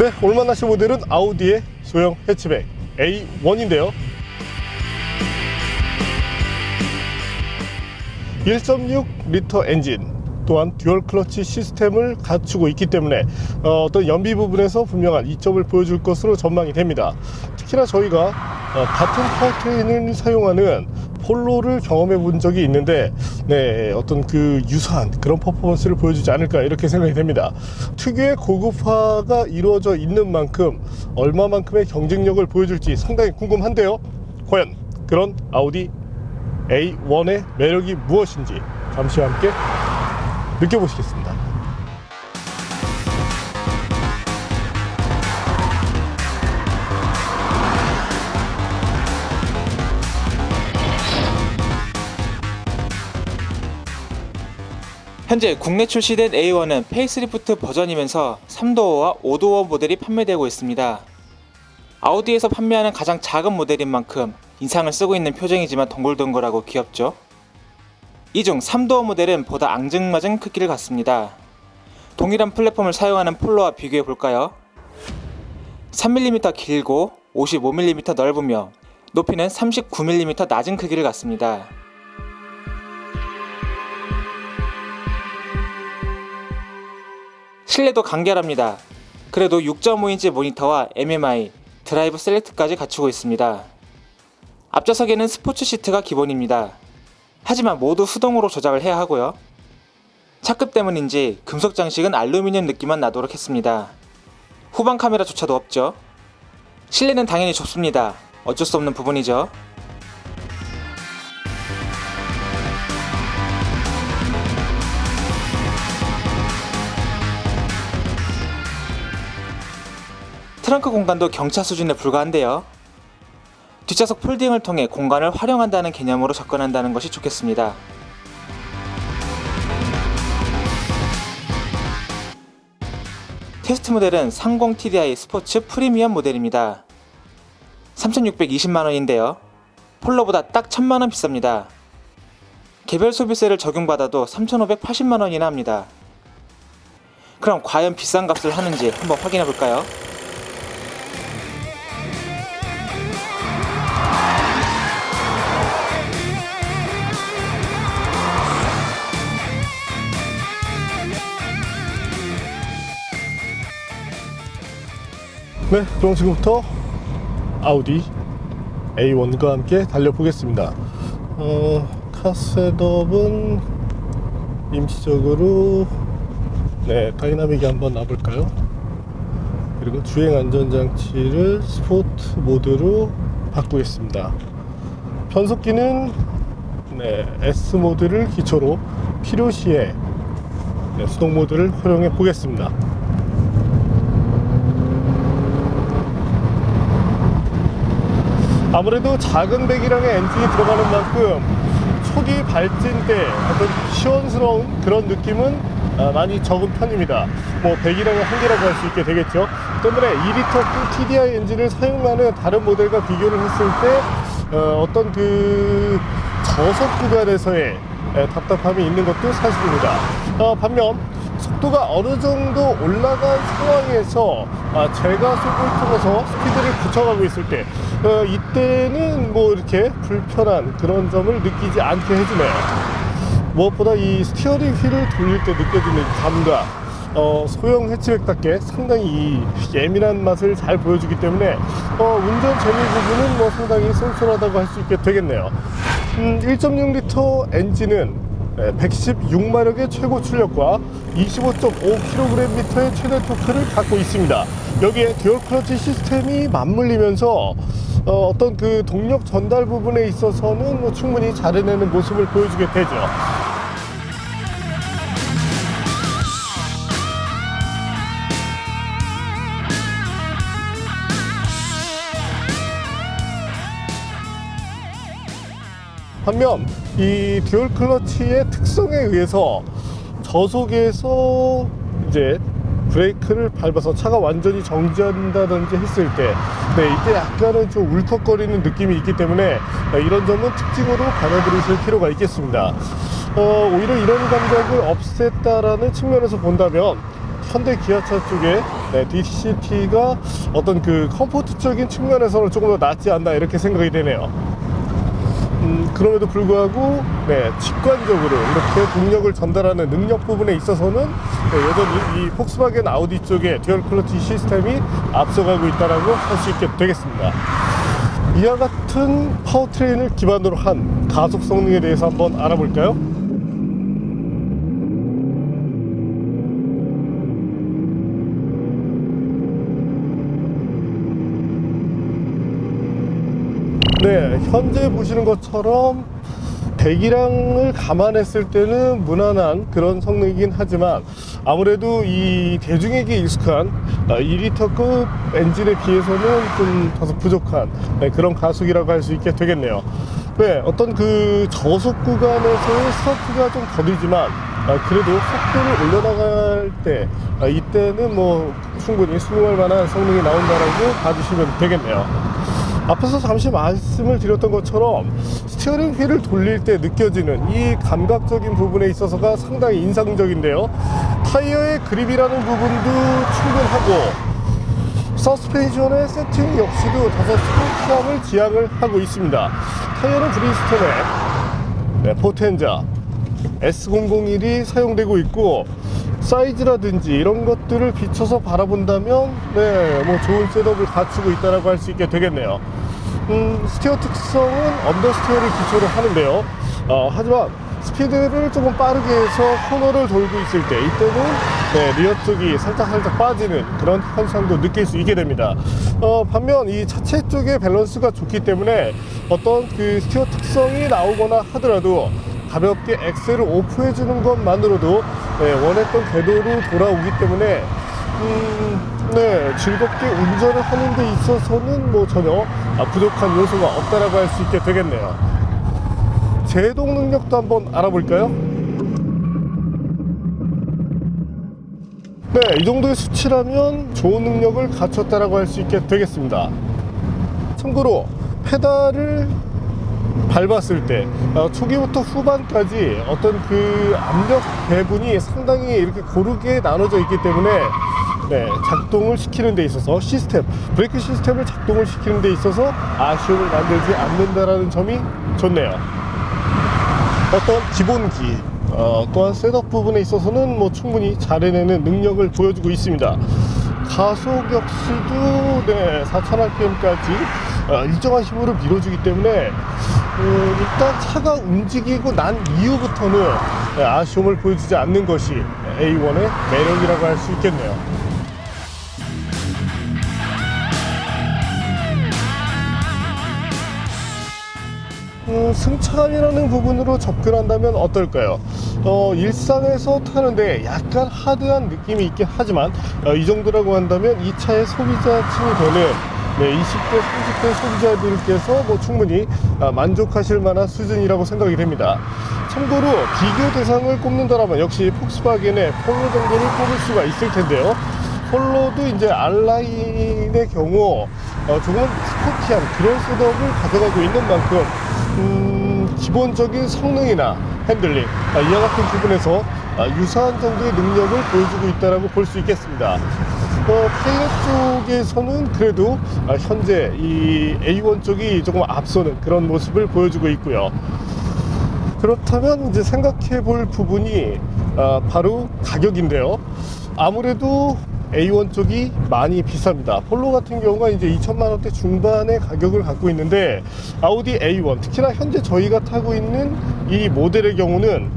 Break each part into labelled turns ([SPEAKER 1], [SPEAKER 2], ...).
[SPEAKER 1] 네, 오늘 만나실 모델은 아우디의 소형 해치백 A1인데요. 1.6 리터 엔진 또한 듀얼 클러치 시스템을 갖추고 있기 때문에 어, 떤 연비 부분에서 분명한 이점을 보여줄 것으로 전망이 됩니다. 특히나 저희가 어, 같은 파워트레인을 사용하는 폴로를 경험해 본 적이 있는데 네, 어떤 그 유사한 그런 퍼포먼스를 보여주지 않을까 이렇게 생각이 됩니다. 특유의 고급화가 이루어져 있는 만큼 얼마만큼의 경쟁력을 보여줄지 상당히 궁금한데요. 과연 그런 아우디 A1의 매력이 무엇인지 잠시 함께 느껴보시겠습니다.
[SPEAKER 2] 현재 국내 출시된 A1은 페이스리프트 버전이면서 3도어와 5도어 모델이 판매되고 있습니다. 아우디에서 판매하는 가장 작은 모델인 만큼 인상을 쓰고 있는 표정이지만 동글동글하고 귀엽죠? 이 중 3도어 모델은 보다 앙증맞은 크기를 갖습니다. 동일한 플랫폼을 사용하는 폴로와 비교해 볼까요? 3mm 길고 55mm 넓으며 높이는 39mm 낮은 크기를 갖습니다. 실내도 간결합니다. 그래도 6.5인치 모니터와 MMI, 드라이브 셀렉트까지 갖추고 있습니다. 앞좌석에는 스포츠 시트가 기본입니다. 하지만 모두 수동으로 조작을 해야 하고요. 차급 때문인지 금속 장식은 알루미늄 느낌만 나도록 했습니다. 후방 카메라조차도 없죠. 실내는 당연히 좁습니다. 어쩔 수 없는 부분이죠. 트렁크 공간도 경차 수준에 불과한데요. 뒷좌석 폴딩을 통해 공간을 활용한다는 개념으로 접근한다는 것이 좋겠습니다. 테스트 모델은 30 TDI 스포츠 프리미엄 모델입니다. 3,620만원인데요. 폴로보다 딱 1,000만원 비쌉니다. 개별 소비세를 적용받아도 3,580만원이나 합니다. 그럼 과연 비싼 값을 하는지 한번 확인해 볼까요?
[SPEAKER 1] 네, 그럼 지금부터 아우디 A1과 함께 달려보겠습니다. 어, 카셋업은 임시적으로 네, 다이나믹이 한번 놔볼까요? 그리고 주행 안전장치를 스포트 모드로 바꾸겠습니다. 변속기는 네, S 모드를 기초로 필요시에 네, 수동 모드를 활용해 보겠습니다. 아무래도 작은 배기량의 엔진이 들어가는 만큼 초기 발진 때 어떤 시원스러운 그런 느낌은 아, 많이 적은 편입니다. 뭐 배기량의 한계라고 할 수 있게 되겠죠. 때문에 2리터 TDI 엔진을 사용하는 다른 모델과 비교를 했을 때 어, 어떤 그 저속 구간에서의 에, 답답함이 있는 것도 사실입니다. 어, 반면 속도가 어느 정도 올라간 상황에서 아, 제가 속을 통해서 스피드를 붙여가고 있을 때 어, 이때는 뭐 이렇게 불편한 그런 점을 느끼지 않게 해주네요. 무엇보다 이 스티어링 휠을 돌릴 때 느껴지는 감각 어, 소형 해치백답게 상당히 이 예민한 맛을 잘 보여주기 때문에 어, 운전 재미 부분은 뭐 상당히 쏠쏠하다고 할 수 있게 되겠네요. 음, 1.6리터 엔진은 116마력의 최고 출력과 25.5kgm의 최대 토크를 갖고 있습니다. 여기에 듀얼 클러치 시스템이 맞물리면서 어, 떤그 동력 전달 부분에 있어서는 뭐 충분히 잘 해내는 모습을 보여주게 되죠. 반면 이 듀얼 클러치의 특성에 의해서 저속에서 이제 브레이크를 밟아서 차가 완전히 정지한다든지 했을 때 네, 이때 약간은 좀 울컥거리는 느낌이 있기 때문에 네, 이런 점은 특징으로 받아들이실 필요가 있겠습니다. 어, 오히려 이런 감각을 없앴다라는 측면에서 본다면 현대 기아차 쪽에 네, DCT가 어떤 그 컴포트적인 측면에서는 조금 더 낫지 않나 이렇게 생각이 되네요. 음, 그럼에도 불구하고 네, 직관적으로 이렇게 동력을 전달하는 능력 부분에 있어서는 네, 여전히 이 폭스바겐 아우디 쪽의 듀얼 클러치 시스템이 앞서가고 있다라고 할 수 있게 되겠습니다. 이와 같은 파워트레인을 기반으로 한 가속 성능에 대해서 한번 알아볼까요? 네, 현재 보시는 것처럼 배기량을 감안했을 때는 무난한 그런 성능이긴 하지만 아무래도 이 대중에게 익숙한 2리터급 엔진에 비해서는 좀 다소 부족한 네, 그런 가속이라고 할 수 있게 되겠네요. 네, 어떤 그 저속 구간에서의 스타트가 좀 더디지만 아, 그래도 속도를 올려나갈 때 아, 이때는 뭐 충분히 수긍할 만한 성능이 나온다라고 봐주시면 되겠네요. 앞에서 잠시 말씀을 드렸던 것처럼 스티어링 휠을 돌릴 때 느껴지는 이 감각적인 부분에 있어서가 상당히 인상적인데요. 타이어의 그립이라는 부분도 충분하고 서스펜션의 세팅 역시도 다소 스포티함을 지향을 하고 있습니다. 타이어는 브리스톤의 네, 포텐자 S001이 사용되고 있고 사이즈라든지 이런 것들을 비춰서 바라본다면 네, 뭐 좋은 셋업을 갖추고 있다라고 할 수 있게 되겠네요. 음, 스티어 특성은 언더스티어를 기초로 하는데요. 어, 하지만 스피드를 조금 빠르게 해서 코너를 돌고 있을 때 이때는 네, 리어 쪽이 살짝 살짝 빠지는 그런 현상도 느낄 수 있게 됩니다. 어, 반면 이 차체 쪽의 밸런스가 좋기 때문에 어떤 그 스티어 특성이 나오거나 하더라도 가볍게 엑셀을 오프해 주는 것만으로도 네, 원했던 궤도로 돌아오기 때문에 음, 네, 즐겁게 운전을 하는 데 있어서는 뭐 전혀 아, 부족한 요소가 없다라고 할 수 있게 되겠네요. 제동 능력도 한번 알아볼까요? 네, 이 정도의 수치라면 좋은 능력을 갖췄다라고 할 수 있게 되겠습니다. 참고로 페달을 밟았을 때 어, 초기부터 후반까지 어떤 그 압력 배분이 상당히 이렇게 고르게 나눠져 있기 때문에 네, 작동을 시키는 데 있어서 시스템 브레이크 시스템을 작동을 시키는 데 있어서 아쉬움을 만들지 않는다라는 점이 좋네요. 어떤 기본기 어, 또한 셋업 부분에 있어서는 뭐 충분히 잘 해내는 능력을 보여주고 있습니다. 가속 역시도 네, 4000rpm까지 어, 일정한 힘으로 밀어주기 때문에 어, 일단 차가 움직이고 난 이후부터는 네, 아쉬움을 보여주지 않는 것이 A1의 매력이라고 할 수 있겠네요. 음, 승차감이라는 부분으로 접근한다면 어떨까요? 어, 일상에서 타는데 약간 하드한 느낌이 있긴 하지만 어, 이 정도라고 한다면 이 차의 소비자층이 되는 네, 20대, 30대 소비자들께서 뭐 충분히 아, 만족하실 만한 수준이라고 생각이 됩니다. 참고로 비교 대상을 꼽는다라면 역시 폭스바겐의 폴로 정도를 꼽을 수가 있을 텐데요. 폴로도 이제 알라인의 경우 어, 조금 스포티한 그런 셋업을 가져가고 있는 만큼 음, 기본적인 성능이나 핸들링 아, 이와 같은 부분에서 아, 유사한 정도의 능력을 보여주고 있다고 볼 수 있겠습니다. 어, 타이어 쪽에서는 그래도 아, 현재 이 A1 쪽이 조금 앞서는 그런 모습을 보여주고 있고요. 그렇다면 이제 생각해 볼 부분이 아, 바로 가격인데요. 아무래도 A1 쪽이 많이 비쌉니다. 폴로 같은 경우가 이제 2천만 원대 중반의 가격을 갖고 있는데 아우디 A1 특히나 현재 저희가 타고 있는 이 모델의 경우는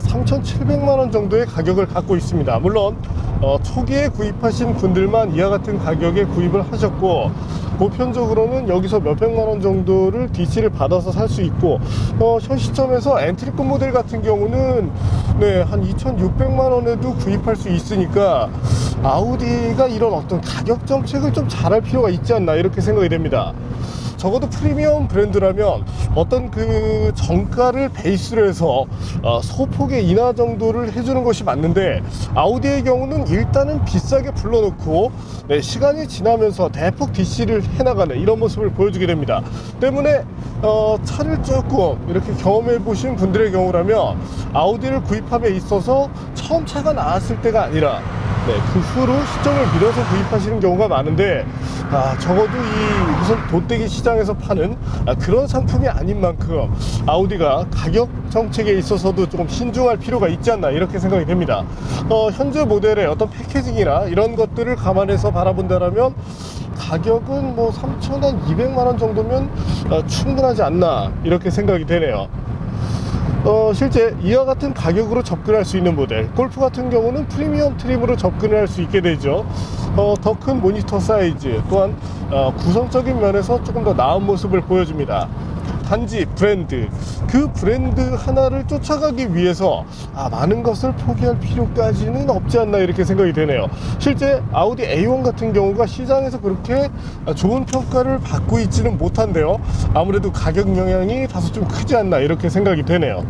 [SPEAKER 1] 3,700만 원 정도의 가격을 갖고 있습니다. 물론 어, 초기에 구입하신 분들만 이와 같은 가격에 구입을 하셨고 보편적으로는 여기서 몇백만 원 정도를 DC를 받아서 살 수 있고 어, 현 시점에서 엔트리급 모델 같은 경우는 네, 한 2,600만 원에도 구입할 수 있으니까 아우디가 이런 어떤 가격 정책을 좀 잘할 필요가 있지 않나 이렇게 생각이 됩니다. 적어도 프리미엄 브랜드라면 어떤 그 정가를 베이스로 해서 어, 소폭의 인하 정도를 해주는 것이 맞는데 아우디의 경우는 일단은 비싸게 불러놓고 네, 시간이 지나면서 대폭 DC를 해나가는 이런 모습을 보여주게 됩니다. 때문에 어, 차를 조금 이렇게 경험해 보신 분들의 경우라면 아우디를 구입함에 있어서 처음 차가 나왔을 때가 아니라 네, 그 후로 시점을 밀어서 구입하시는 경우가 많은데 아, 적어도 이 무슨 돗대기 시장에서 파는 아, 그런 상품이 아닌 만큼 아우디가 가격 정책에 있어서도 조금 신중할 필요가 있지 않나 이렇게 생각이 됩니다. 어, 현재 모델의 어떤 패키징이나 이런 것들을 감안해서 바라본다라면 가격은 뭐 3,200만 원 정도면 어, 충분하지 않나 이렇게 생각이 되네요. 어, 실제 이와 같은 가격으로 접근할 수 있는 모델 골프 같은 경우는 프리미엄 트림으로 접근을 할수 있게 되죠 어, 더 큰 모니터 사이즈 또한 어, 구성적인 면에서 조금 더 나은 모습을 보여줍니다 단지 브랜드 그 브랜드 하나를 쫓아가기 위해서 아, 많은 것을 포기할 필요까지는 없지 않나 이렇게 생각이 되네요 실제 아우디 A1 같은 경우가 시장에서 그렇게 좋은 평가를 받고 있지는 못한데요 아무래도 가격 영향이 다소 좀 크지 않나 이렇게 생각이 되네요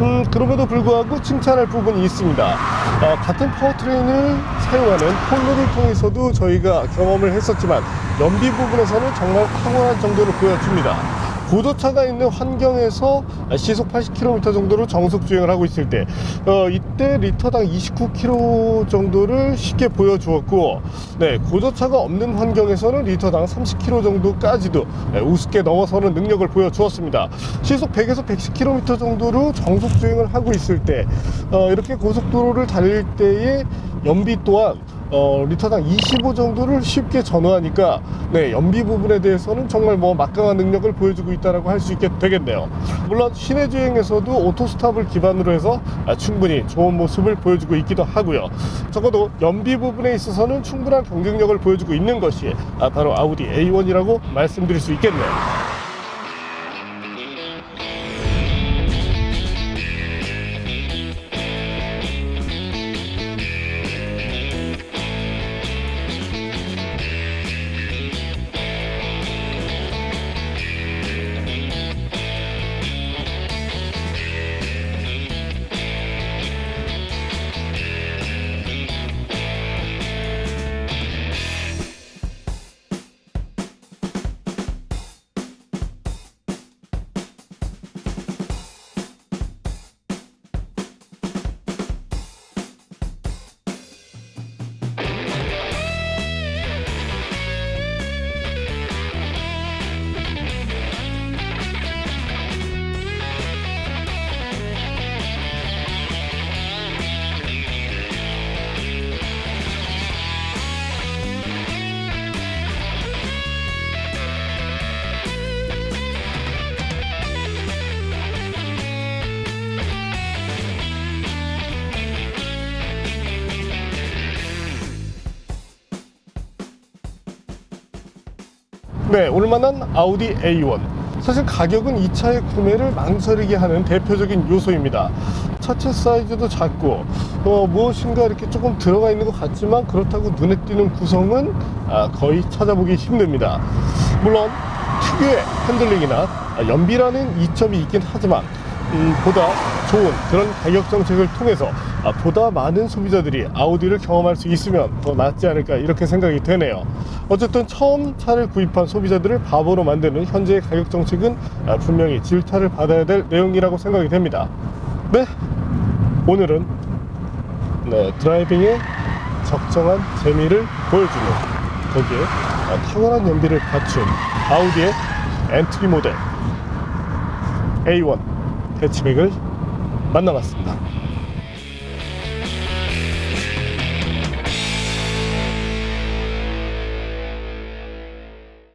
[SPEAKER 1] 음, 그럼에도 불구하고 칭찬할 부분이 있습니다. 어, 같은 파워트레인을 사용하는 폴로를 통해서도 저희가 경험을 했었지만 연비 부분에서는 정말 탁월한 정도를 보여줍니다. 고도차가 있는 환경에서 시속 80km 정도로 정속 주행을 하고 있을 때 어, 이때 리터당 29km 정도를 쉽게 보여주었고 네, 고도차가 없는 환경에서는 리터당 30km 정도까지도 네, 우습게 넘어서는 능력을 보여주었습니다. 시속 100에서 110km 정도로 정속 주행을 하고 있을 때 어, 이렇게 고속도로를 달릴 때의 연비 또한 어, 리터당 25 정도를 쉽게 전후하니까 네, 연비 부분에 대해서는 정말 뭐 막강한 능력을 보여주고 있다라고 할 수 있게 되겠네요. 물론 시내 주행에서도 오토스탑을 기반으로 해서 아, 충분히 좋은 모습을 보여주고 있기도 하고요. 적어도 연비 부분에 있어서는 충분한 경쟁력을 보여주고 있는 것이 아, 바로 아우디 A1이라고 말씀드릴 수 있겠네요. 네, 올만한 아우디 A1. 사실 가격은 이 차의 구매를 망설이게 하는 대표적인 요소입니다. 차체 사이즈도 작고 어, 무엇인가 이렇게 조금 들어가 있는 것 같지만 그렇다고 눈에 띄는 구성은 아, 거의 찾아보기 힘듭니다. 물론 특유의 핸들링이나 아, 연비라는 이점이 있긴 하지만 음, 보다 좋은 그런 가격 정책을 통해서 아, 보다 많은 소비자들이 아우디를 경험할 수 있으면 더 낫지 않을까 이렇게 생각이 되네요. 어쨌든 처음 차를 구입한 소비자들을 바보로 만드는 현재의 가격 정책은 아, 분명히 질타를 받아야 될 내용이라고 생각이 됩니다. 네, 오늘은 네, 드라이빙의 적정한 재미를 보여주는 거기에 아, 탁월한 연비를 갖춘 아우디의 엔트리 모델 A1 해치백을 만나봤습니다.